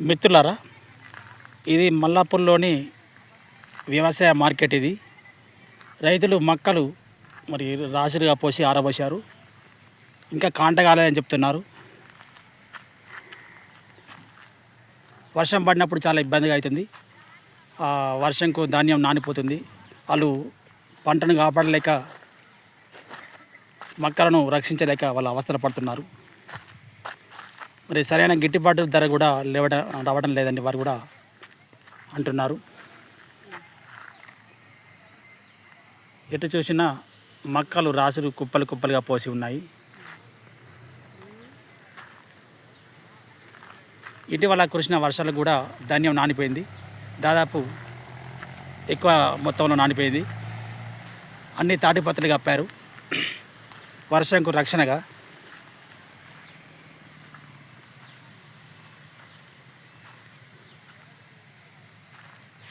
మిత్రులారా ఇది మల్లాపూర్లోని వ్యవసాయ మార్కెట్ ఇది. రైతులు మక్కలు మరి రాశులుగా పోసి ఆరబోసారు ఇంకా కాంట కాలేదని చెప్తున్నారు. వర్షం పడినప్పుడు చాలా ఇబ్బందిగా అవుతుంది. ఆ వర్షంకు ధాన్యం నానిపోతుంది. వాళ్ళు పంటను కాపాడలేక మక్కలను రక్షించలేక వాళ్ళు అవస్థలు పడుతున్నారు. మరి సరైన గిట్టుబాటు ధర కూడా లేవడం రావడం లేదని వారు కూడా అంటున్నారు. ఎటు చూసినా మక్కలు రాసులు కుప్పలు కుప్పలుగా పోసి ఉన్నాయి. ఇటీవల కురిసిన వర్షాలు కూడా ధాన్యం నానిపోయింది. దాదాపు ఎక్కువ మొత్తంలో నానిపోయింది. అన్ని తాటిపత్రులు కప్పారు. వర్షంకు రక్షణగా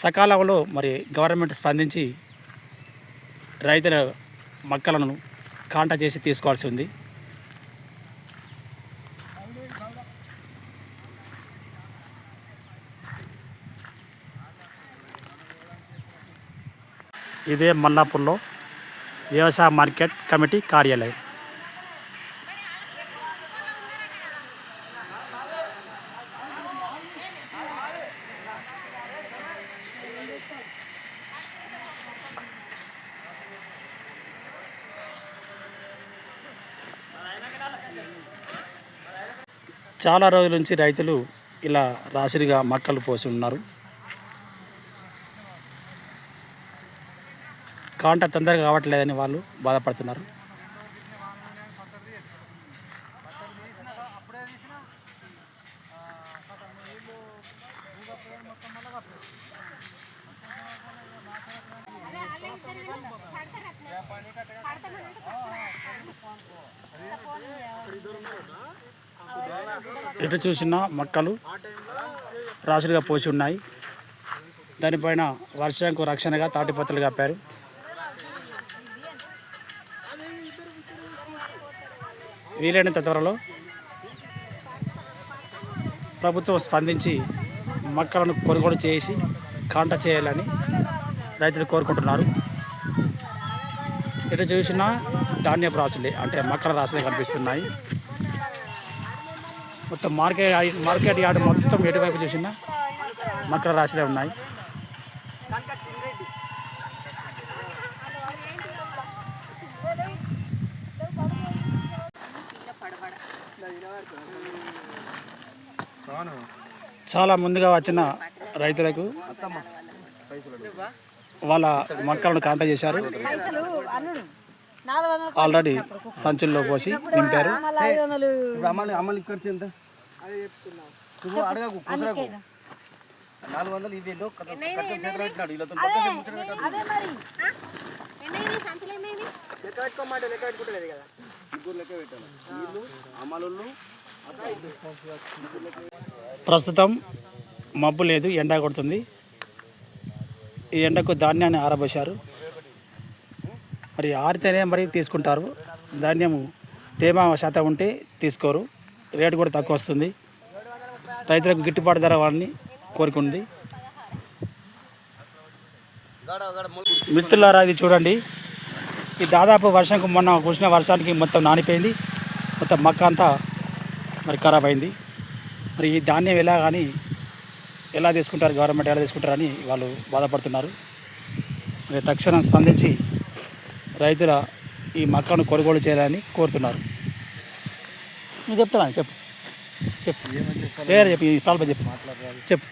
సకాలంలో మరి గవర్నమెంట్ స్పందించి రైతుల మొక్కలను కాంటా చేసి తీసుకోవాల్సి ఉంది. ఇదే మల్లాపూర్లో వ్యవసాయ మార్కెట్ కమిటీ కార్యాలయం. చాలా రోజుల నుంచి రైతులు ఇలా రాశిగా మక్కలు పోసి ఉన్నారు. కాంట తొందరగా కావట్లేదని వాళ్ళు బాధపడుతున్నారు. ఎటు చూసినా మొక్కలు రాసులుగా పోసి ఉన్నాయి. దానిపైన వర్షంకు రక్షణగా తాటిపత్రులు కప్పారు వీలైనంత త్వరలో ప్రభుత్వం స్పందించి మొక్కలను కొనుగోలు చేసి కాంట చేయాలని రైతులు కోరుకుంటున్నారు. ఎటు చూసినా ధాన్యపు రాసులే అంటే మొక్కల రాసులే కనిపిస్తున్నాయి. మొత్తం మార్కెట్ మార్కెట్ యార్డ్ మొత్తం ఎటువైపు చూసినా మొక్కల రాశులే ఉన్నాయి. చాలా ముందుగా వచ్చిన రైతులకు వాళ్ళ మొక్కలను కాంటాక్ట్ చేశారు. ఆల్రెడీ సంచుల్లో పోసి నింపారు. నువ్వు అడగకు కుదరకు నాలుగు వందలు ఇది ఎన్నో కథ కట్టెలు చేతిలో పెట్టినాడు వీళ్ళతో పక్కన ముచ్చట పెట్టాడు. లెక్క పెట్టుకోమంటే లెక్క పెట్టుకుంటలేదు కదా. ముగ్గురు లెక్క పెట్టాలి. వీళ్ళు అమలు ప్రస్తుతం మబ్బు లేదు ఎండ కొడుతుంది. ఈ ఎండకు ధాన్యాన్ని ఆరబోశారు. మరి ఆరితేనే మరి తీసుకుంటారు. ధాన్యము తేమ శాతం ఉంటే తీసుకోరు. రేటు కూడా తక్కువ వస్తుంది. రైతులకు గిట్టుబాటు ధర వాడిని కోరుకుంది. మిత్రులారా ఇది చూడండి. ఈ దాదాపు వర్షంకు మొన్న కురిసిన వర్షానికి మొత్తం నానిపోయింది. మొత్తం మక్క అంతా మరి ఖరాబ్ అయింది. మరి ఈ ధాన్యం ఎలా కానీ ఎలా తీసుకుంటారు గవర్నమెంట్ ఎలా తీసుకుంటారని వాళ్ళు బాధపడుతున్నారు. మరి తక్షణం స్పందించి రైతుల ఈ మక్కను కొనుగోలు చేయాలని కోరుతున్నారు. నేను చెప్తాను చెప్పు. చెప్పు. ఏరు చెప్పు ప్రాబ్లం చెప్పు. చెప్పు.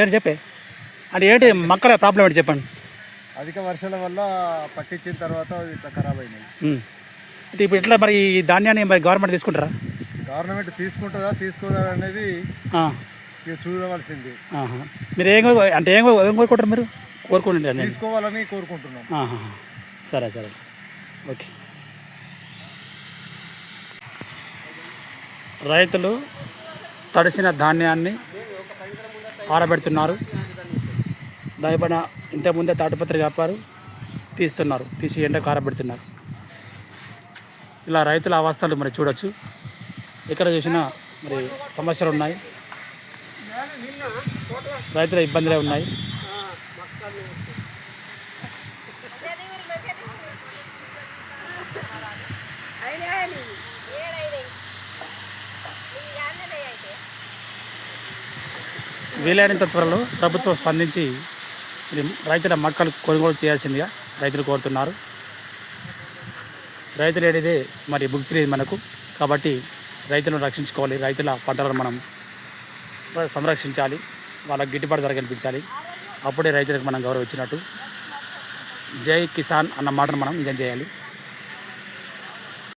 ఏరు చెప్పే? అంటే ఏంటి మక్కల ప్రాబ్లం ఏంటి చెప్పండి. అధిక వర్షాల వల్ల పట్టించిన తర్వాత ఇట్లా ఖరాబ్ అయినాయి. ఇప్పుడు ఎట్లా మరి ఈ ధాన్యాన్ని మరి గవర్నమెంట్ తీసుకుంటారా? గవర్నమెంట్ తీసుకుంటుందా తీసుకోదా అనేది చూడవలసింది. మీరు ఏం అంటే ఏం ఏం కోరుకుంటారు మీరు? కోరుకోండి నేను తీసుకోవాలని కోరుకుంటున్నాం. సరే సరే. ఓకే. రైతులు తడిసిన ధాన్యాన్ని ఆరబెడుతున్నారు. దానిపైన ఇంతకుముందే తాటిపత్రి కాపారు తీస్తున్నారు తీసి ఎండకు ఆరబెడుతున్నారు. ఇలా రైతుల అవస్థలు మరి చూడొచ్చు. ఎక్కడ చూసినా మరి సమస్యలు ఉన్నాయి. రైతుల ఇబ్బందులే ఉన్నాయి. వీలైనంత త్వరలో ప్రభుత్వం స్పందించి రైతుల మక్కలు కొనుగోలు చేయాల్సిందిగా రైతులు కోరుతున్నారు. రైతులు అనేది మరి భుక్తి లేదు మనకు. కాబట్టి రైతులను రక్షించుకోవాలి. రైతుల పంటలను మనం సంరక్షించాలి. వాళ్ళకి గిట్టుబాటు ధర కల్పించాలి. అప్పుడే రైతులకు మనం గౌరవం ఇచ్చినట్టు జై కిసాన్ అన్న మాటను మనం నిజం చేయాలి.